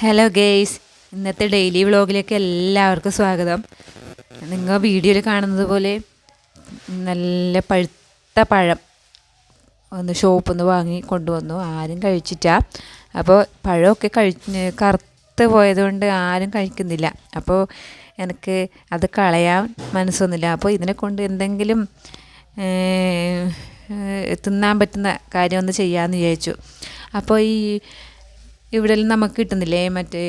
Hello guys ഇന്നത്തെ daily വ്ളോഗിലേക്ക് എല്ലാവർക്കും സ്വാഗതം. നിങ്ങൾ വീഡിയോയിൽ കാണുന്നത് പോലെ നല്ല പഴുത്ത പഴം ഒന്ന് ഷോപ്പിൽ നിന്ന് വാങ്ങി കൊണ്ടുവന്നു. ആരും കഴിച്ചിട്ടാ. അപ്പോൾ പഴമൊക്കെ കഴി കറുത്ത് പോയതുകൊണ്ട് ആരും കഴിക്കുന്നില്ല. അപ്പോൾ എനിക്ക് അത് കളയാൻ മനസ്സൊന്നുമില്ല. അപ്പോൾ ഇതിനെ കൊണ്ട് എന്തെങ്കിലും തിന്നാൻ പറ്റുന്ന കാര്യം ഒന്ന് ചെയ്യാമെന്ന് വിചാരിച്ചു. അപ്പോൾ ഈ ഇവിടെ നമുക്ക് കിട്ടുന്നില്ലേ? മറ്റേ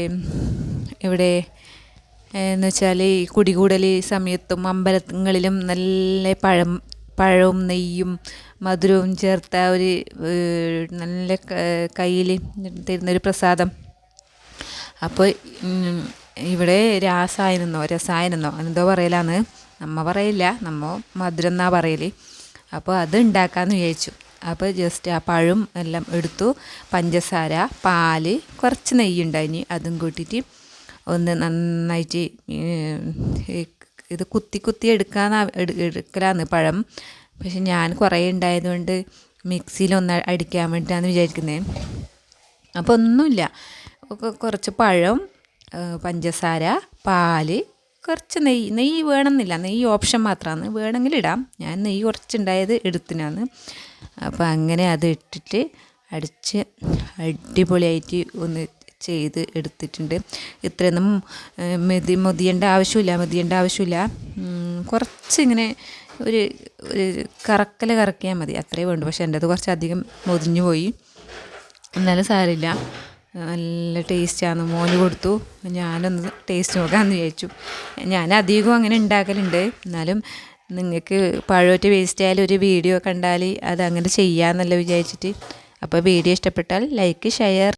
ഇവിടെ എന്ന് വെച്ചാൽ ഈ കുടികൂടൽ സമയത്തും അമ്പലങ്ങളിലും നല്ല പഴം പഴവും നെയ്യും മധുരവും ചേർത്ത ഒരു നല്ല കയ്യിൽ തരുന്നൊരു പ്രസാദം. അപ്പോൾ ഇവിടെ രാസായനെന്നോ രസായനെന്നോ എന്തോ പറയലാന്ന് നമ്മ പറയില്ല. നമ്മ മധുരം എന്നാ പറയൽ അപ്പോൾ അത് ഉണ്ടാക്കാമെന്ന് വിചാരിച്ചു. അപ്പോൾ ജസ്റ്റ് ആ പഴം എല്ലാം എടുത്തു. പഞ്ചസാര പാൽ കുറച്ച് നെയ്യ് ഉണ്ടായിനി. അതും കൂട്ടിയിട്ട് ഒന്ന് നന്നായിട്ട് ഇത് കുത്തി കുത്തി എടുക്കാൻ എടുക്കലാന്ന് പഴം. പക്ഷെ ഞാൻ കുറേ ഉണ്ടായതുകൊണ്ട് മിക്സിയിലൊന്ന് അടിക്കാൻ വേണ്ടിയിട്ടാണ് വിചാരിക്കുന്നത് അപ്പോൾ ഒന്നുമില്ല. കുറച്ച് പഴം പഞ്ചസാര പാൽ കുറച്ച് നെയ്യ് നെയ്യ് വേണമെന്നില്ല. നെയ്യ് ഓപ്ഷൻ മാത്രമാണ് വേണമെങ്കിൽ ഇടാം. ഞാൻ നെയ്യ് കുറച്ചുണ്ടായത് എടുത്തിനാണ്. അപ്പോൾ അങ്ങനെ അത് ഇട്ടിട്ട് അടിച്ച് അടിപൊളിയായിട്ട് ഒന്ന് ചെയ്ത് എടുത്തിട്ടുണ്ട്. ഇത്രയൊന്നും മെതി മൊതിയേണ്ട ആവശ്യമില്ല മൊതിയേണ്ട ആവശ്യമില്ല. കുറച്ചിങ്ങനെ ഒരു ഒരു കറക്കൽ കറക്കിയാൽ മതി. അത്രയേ വേണ്ടു. പക്ഷേ എന്റെ അത് കുറച്ചധികം മൊതിഞ്ഞു പോയി. എന്നാലും സാരമില്ല. നല്ല ടേസ്റ്റാണ് മോന് കൊടുത്തു. ഞാനൊന്ന് ടേസ്റ്റ് നോക്കാമെന്ന് വിചാരിച്ചു. ഞാൻ അധികവും അങ്ങനെ ഉണ്ടാക്കലുണ്ട്. എന്നാലും നിങ്ങൾക്ക് പഴമൊറ്റ വേസ്റ്റ് ആയാലും ഒരു വീഡിയോ കണ്ടാൽ അത് അങ്ങനെ ചെയ്യാമെന്നല്ല വിചാരിച്ചിട്ട്. അപ്പോൾ വീഡിയോ ഇഷ്ടപ്പെട്ടാൽ ലൈക്ക് ഷെയർ